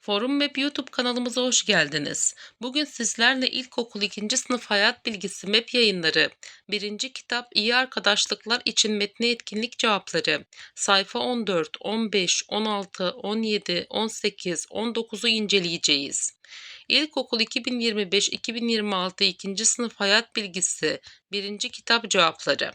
Forum Map YouTube kanalımıza hoş geldiniz. Bugün sizlerle ilkokul 2. sınıf hayat bilgisi map yayınları, 1. kitap İyi Arkadaşlıklar için metne etkinlik cevapları, sayfa 14, 15, 16, 17, 18, 19'u inceleyeceğiz. İlkokul 2025-2026 2. sınıf hayat bilgisi 1. kitap cevapları.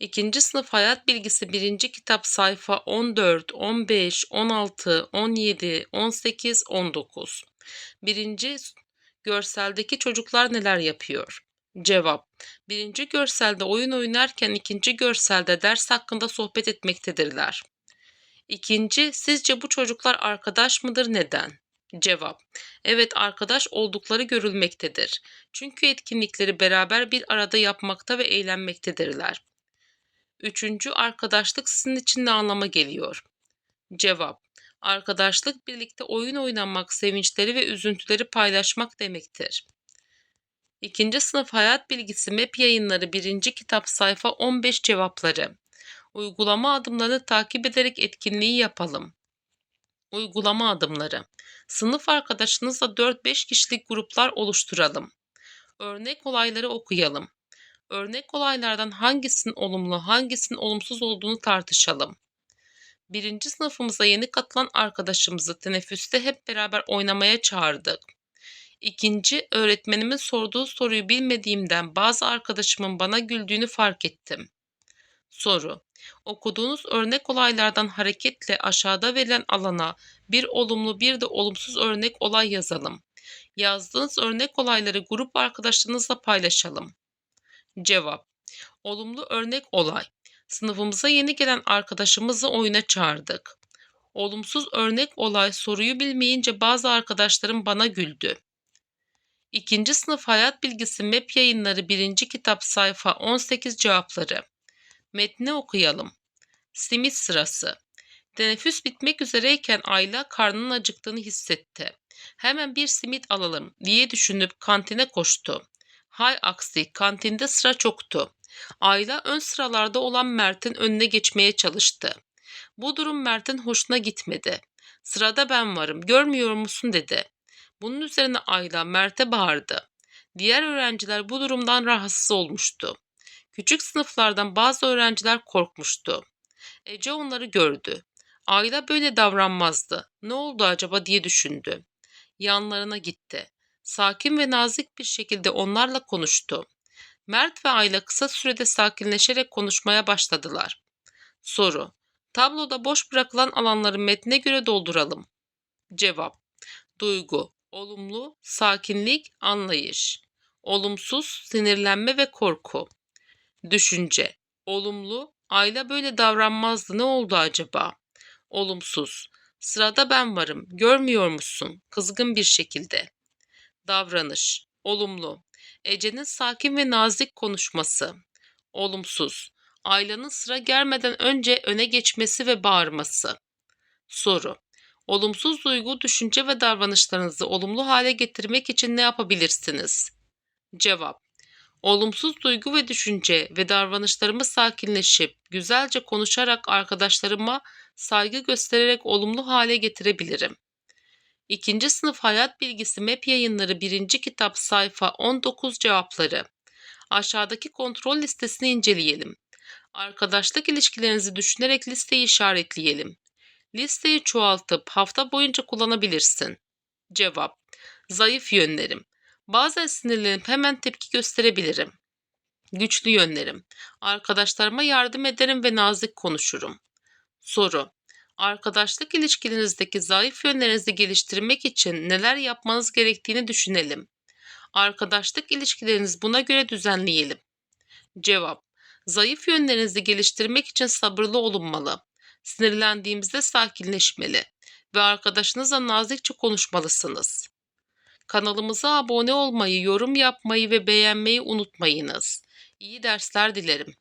İkinci sınıf hayat bilgisi birinci kitap sayfa 14, 15, 16, 17, 18, 19. Birinci görseldeki çocuklar neler yapıyor? Cevap. Birinci görselde oyun oynarken ikinci görselde ders hakkında sohbet etmektedirler. İkinci, sizce bu çocuklar arkadaş mıdır neden? Cevap. Evet arkadaş oldukları görülmektedir. Çünkü etkinlikleri beraber bir arada yapmakta ve eğlenmektedirler. Üçüncü arkadaşlık sizin için ne anlama geliyor? Cevap. Arkadaşlık birlikte oyun oynamak, sevinçleri ve üzüntüleri paylaşmak demektir. İkinci sınıf hayat bilgisi MEP yayınları birinci kitap sayfa 15 cevapları. Uygulama adımlarını takip ederek etkinliği yapalım. Uygulama adımları. Sınıf arkadaşınızla 4-5 kişilik gruplar oluşturalım. Örnek olayları okuyalım. Örnek olaylardan hangisinin olumlu, hangisinin olumsuz olduğunu tartışalım. Birinci sınıfımıza yeni katılan arkadaşımızı teneffüste hep beraber oynamaya çağırdık. İkinci, öğretmenimin sorduğu soruyu bilmediğimden bazı arkadaşımın bana güldüğünü fark ettim. Soru. Okuduğunuz örnek olaylardan hareketle aşağıda verilen alana bir olumlu bir de olumsuz örnek olay yazalım. Yazdığınız örnek olayları grup arkadaşlarınızla paylaşalım. Cevap. Olumlu örnek olay. Sınıfımıza yeni gelen arkadaşımızı oyuna çağırdık. Olumsuz örnek olay soruyu bilmeyince bazı arkadaşlarım bana güldü. İkinci sınıf hayat bilgisi MEP yayınları birinci kitap sayfa 18 cevapları. Metni okuyalım. Simit sırası. Teneffüs bitmek üzereyken Ayla karnının acıktığını hissetti. Hemen bir simit alalım diye düşünüp kantine koştu. Hay aksi kantinde sıra çoktu. Ayla ön sıralarda olan Mert'in önüne geçmeye çalıştı. Bu durum Mert'in hoşuna gitmedi. Sırada ben varım görmüyor musun dedi. Bunun üzerine Ayla Mert'e bağırdı. Diğer öğrenciler bu durumdan rahatsız olmuştu. Küçük sınıflardan bazı öğrenciler korkmuştu. Ece onları gördü. Ayla böyle davranmazdı. Ne oldu acaba diye düşündü. Yanlarına gitti sakin ve nazik bir şekilde onlarla konuştu. Mert ve Ayla kısa sürede sakinleşerek konuşmaya başladılar. Soru. Tabloda boş bırakılan alanları metne göre dolduralım. Cevap. Duygu, olumlu, sakinlik, anlayış. Olumsuz, sinirlenme ve korku. Düşünce. Olumlu, Ayla böyle davranmazdı ne oldu acaba? Olumsuz. Sırada ben varım, görmüyor musun? Kızgın bir şekilde. Davranış. Olumlu. Ece'nin sakin ve nazik konuşması. Olumsuz. Ayla'nın sıra gelmeden önce öne geçmesi ve bağırması. Soru. Olumsuz duygu, düşünce ve davranışlarınızı olumlu hale getirmek için ne yapabilirsiniz? Cevap. Olumsuz duygu ve düşünce ve davranışlarımı sakinleşip güzelce konuşarak arkadaşlarıma saygı göstererek olumlu hale getirebilirim. İkinci sınıf hayat bilgisi MEP yayınları birinci kitap sayfa 19 cevapları. Aşağıdaki kontrol listesini inceleyelim. Arkadaşlık ilişkilerinizi düşünerek listeyi işaretleyelim. Listeyi çoğaltıp hafta boyunca kullanabilirsin. Cevap. Zayıf yönlerim. Bazen sinirlenip hemen tepki gösterebilirim. Güçlü yönlerim. Arkadaşlarıma yardım ederim ve nazik konuşurum. Soru. Arkadaşlık ilişkilerinizdeki zayıf yönlerinizi geliştirmek için neler yapmanız gerektiğini düşünelim. Arkadaşlık ilişkilerinizi buna göre düzenleyelim. Cevap. Zayıf yönlerinizi geliştirmek için sabırlı olunmalı. Sinirlendiğimizde sakinleşmeli ve arkadaşınızla nazikçe konuşmalısınız. Kanalımıza abone olmayı, yorum yapmayı ve beğenmeyi unutmayınız. İyi dersler dilerim.